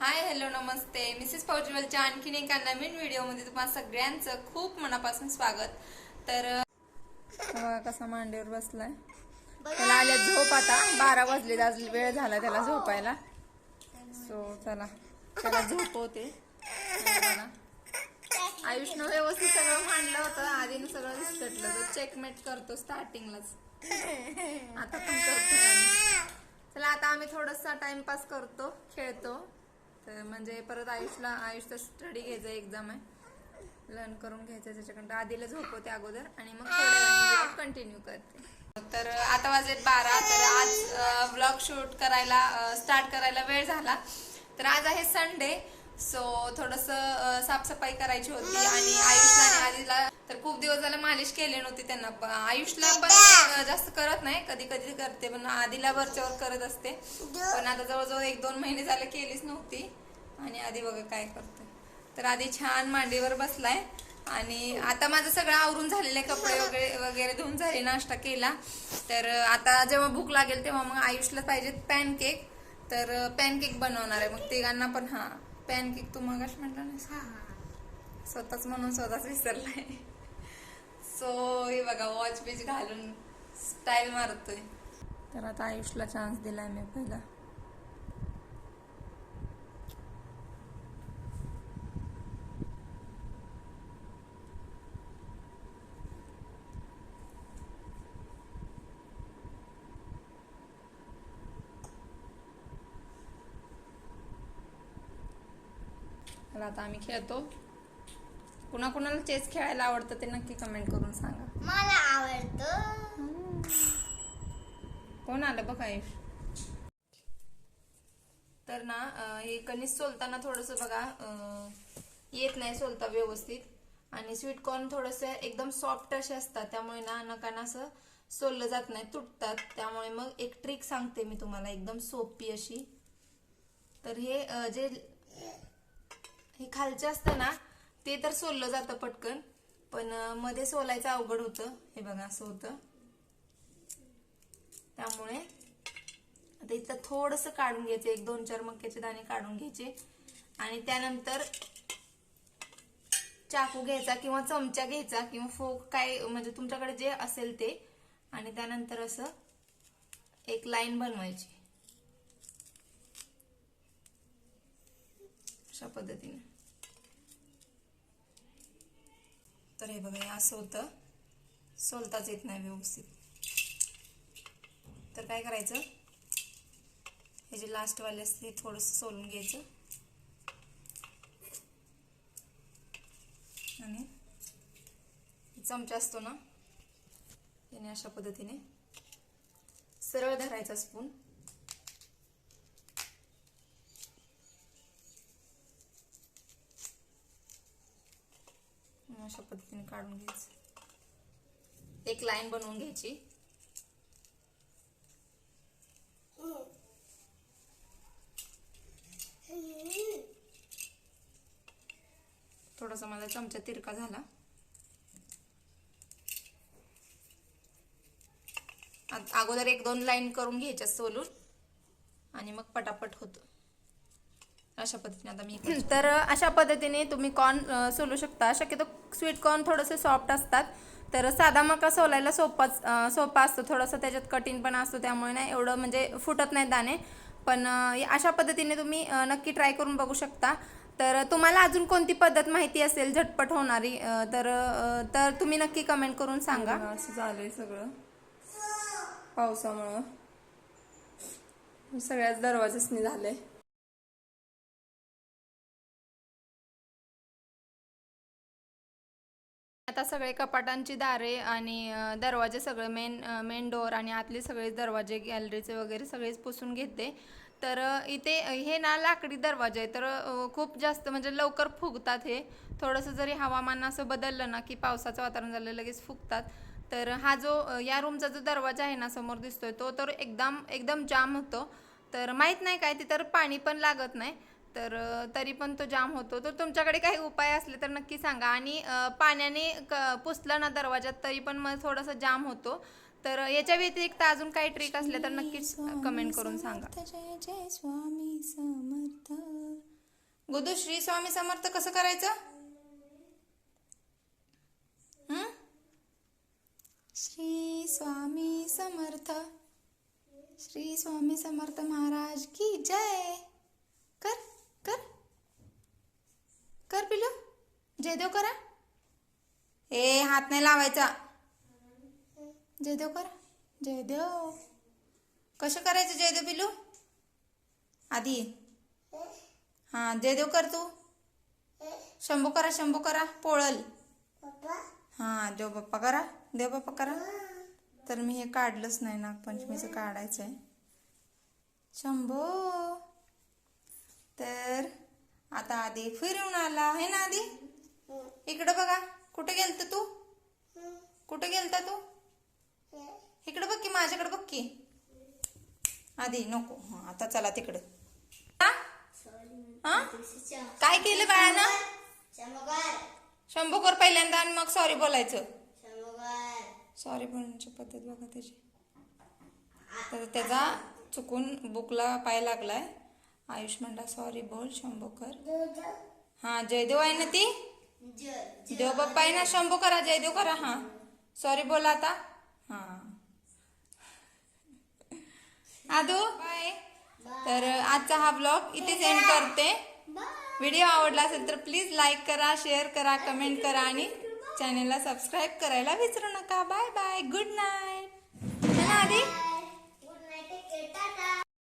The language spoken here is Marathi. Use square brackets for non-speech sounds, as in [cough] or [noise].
हाय हॅलो नमस्ते. मिसेस पॉजिबलच्या आणखीन एका नवीन व्हिडिओमध्ये तुम्हाला सगळ्यांचं खूप मनापासून स्वागत. तर कसा मांडीवर बसलाय. त्याला आल्या झोप आता. बारा वाजले आज वेळ झाला त्याला झोपायला. सो चला. त्याला झोपवते. आणि व्यवस्थित सगळं मांडलं होतं. आधीनं सगळं विस्कटलं. तो चेकमेट करतो स्टार्टिंगलाच आता पण करतो चला आता आम्ही थोडासा टाइमपास करतो खेळतो. तर म्हणजे परत आयुषला आयुषचा स्टडी घ्यायचा एक्झाम आहे. लर्न करून घ्यायचं त्याच्याकडं आधीला झोपवते अगोदर आणि मग थोड्या कंटिन्यू करते. तर आता वाजेत बारा. तर आज ब्लॉग शूट करायला स्टार्ट करायला वेळ झाला. तर आज आहे संडे सो थोडस साफसफाई करायची होती आणि आयुषला खूप दिवस झाले मालिश केली नव्हती त्यांना. पण आयुषला पण जास्त करत नाही. कधी कधी करते पण आधीला वरच्यावर करत असते. पण आता जवळजवळ एक दोन महिने झाले केलीच नव्हती. आणि आधी बघा काय करते तर आधी छान मांडीवर बसलाय. आणि आता माझं सगळं आवरून झालेले कपडे वगैरे वगैरे धुवून झाले नाश्ता केला. तर आता जेव्हा भूक लागेल तेव्हा मग आयुषला पाहिजेत पॅनकेक. तर पॅनकेक बनवणार आहे. मग तिघांना पण हा. पॅनकेक तू मगाश म्हटलं ना स्वतःच म्हणून स्वतःच विसरलाय. सो हे बघा वॉच बीच घालून स्टाईल मारतोय. तर आता आयुषला चान्स दिलाय मी पहिला. आता आम्ही खेळतो. कुणा कुणाला चेस खेळायला आवडतं ते नक्की कमेंट करून सांगा. मला आवडतं. कोण आलं बघ आयुष तर ना अं, हे कणिस सोलताना थोडस बघा अं, येत नाही सोलता व्यवस्थित. आणि स्वीट कॉर्न थोडस एकदम सॉफ्ट असे असतात त्यामुळे ना नकाना असं सोललं जात नाही तुटतात. त्यामुळे मग एक ट्रिक सांगते मी तुम्हाला एकदम सोपी अशी. तर हे अं, जे हे खालचे असतं ना ते तर सोललं जातं पटकन पण मध्ये सोलायचं अवघड होतं. हे बघा असं होतं. त्यामुळे आता इथं थोडस काढून घ्यायचे. एक दोन चार मक्याचे दाणे काढून घ्यायचे. आणि त्यानंतर चाकू घ्यायचा किंवा चमचा घ्यायचा किंवा फोक काय म्हणजे तुमच्याकडे जे असेल ते. आणि त्यानंतर असं एक लाईन बनवायची. अशा पद्धतीने. तर हे बघा हे असं होतं सोलताच येत नाही व्यवस्थित. तर काय करायचं? हे जे लास्टवाले असते ते थोडंसं सोलून घ्यायचं. आणि चमचा असतो ना त्याने अशा पद्धतीने सरळ धरायचा स्पून अशा पद्धतीने काढून घ्यायचं. एक लाईन बनवून घ्यायची. थोडासा मला चमचा तिरका झाला. अगोदर एक दोन लाईन करून घ्यायच्या सोलून. आणि मग पटापट होतं. अशा पद्धतीने आता मी [clears throat] तर अशा पद्धतीने तुम्ही कॉर्न सोलू शकता. शक्यतो स्वीट कॉर्न थोडेसे सॉफ्ट असतात. तर साधा मका सोलायला सोपाच सोपा असतो. थोडंसं त्याच्यात कठीण पण असतो. त्यामुळे नाही एवढं म्हणजे फुटत नाही दाणे. पण अशा पद्धतीने तुम्ही नक्की ट्राय करून बघू शकता. तर तुम्हाला अजून कोणती पद्धत माहिती असेल झटपट होणारी तर तर तुम्ही नक्की कमेंट करून सांगा. असं झालंय सगळं. पावसामुळं. सगळ्याच दरवाजाच झालंय. सगळे कपाटांची दारे आणि दरवाजे सगळे मेन मेन डोअर आणि आतले सगळे दरवाजे गॅलरीचे वगैरे सगळेच पुसून घेते तर इथे हे ना लाकडी दरवाजे आहे तर खूप जास्त म्हणजे लवकर फुगतात हे. थोडंसं जरी हवामान असं बदललं ना की पावसाचं वातावरण झालं लगेच फुगतात. तर हा जो या रूमचा जो दरवाजा आहे ना समोर दिसतोय तो तर एकदम एकदम जाम होतो. तर माहीत नाही काय तिथं पाणी पण लागत नाही. तर तरी पण तो जाम होतो. तर तुमच्याकडे काही उपाय असले तर नक्की सांगा. आणि पाण्याने क पुसलं ना दरवाजात तरी पण मग थोडंसं जाम होतो. तर याच्या व्यतिरिक्त अजून काही ट्रिक असल्या तर नक्कीच कमेंट करून सांगा. जय जय स्वामी समर्थ. गुदू श्री स्वामी समर्थ कसं करायचं? हं? श्री स्वामी समर्थ. श्री स्वामी समर्थ महाराज की जय कर कर कर पिलू जयदेव करा. ए हात नाही लावायचा. जयदेव करा. जयदेव. कसं करायचं जयदेव पिलू आधी. हां जयदेव कर तू. शंभू करा शंभू करा. पोळल. हां देव बाप्पा करा. देव बाप्पा करा. तर मी हे काढलंच नाही नागपंचमीचं काढायचं आहे शंभो. तर आता आधी फिरून आला. आहे ना आधी? इकडं बघा. कुठे गेलत तू? कुठे गेलता तू? इकडे बघ की माझ्याकडे बघ की. आधी नको. हा आता चला तिकडं? काय केलं बाळानं? शंभूकर पहिल्यांदा आणि मग सॉरी बोलायचं. सॉरी बोलण्याची पद्धत बघा त्याची. तर त्याचा चुकून बुकला पाय लागलाय. आयुष म्हणला सॉरी बोल शंभूकर. हा जयदेव आहे ना ती? देव बाप्पा आहे ना शंभू करा जयदेव करा हा. सॉरी बोला आता. हा. आदू? बाय तर आजचा हा ब्लॉग इथेच एंड करते. व्हिडिओ आवडला असेल तर प्लीज लाईक करा शेअर करा कमेंट करा आणि चॅनेलला सबस्क्राईब करायला विसरू नका. Bye bye good night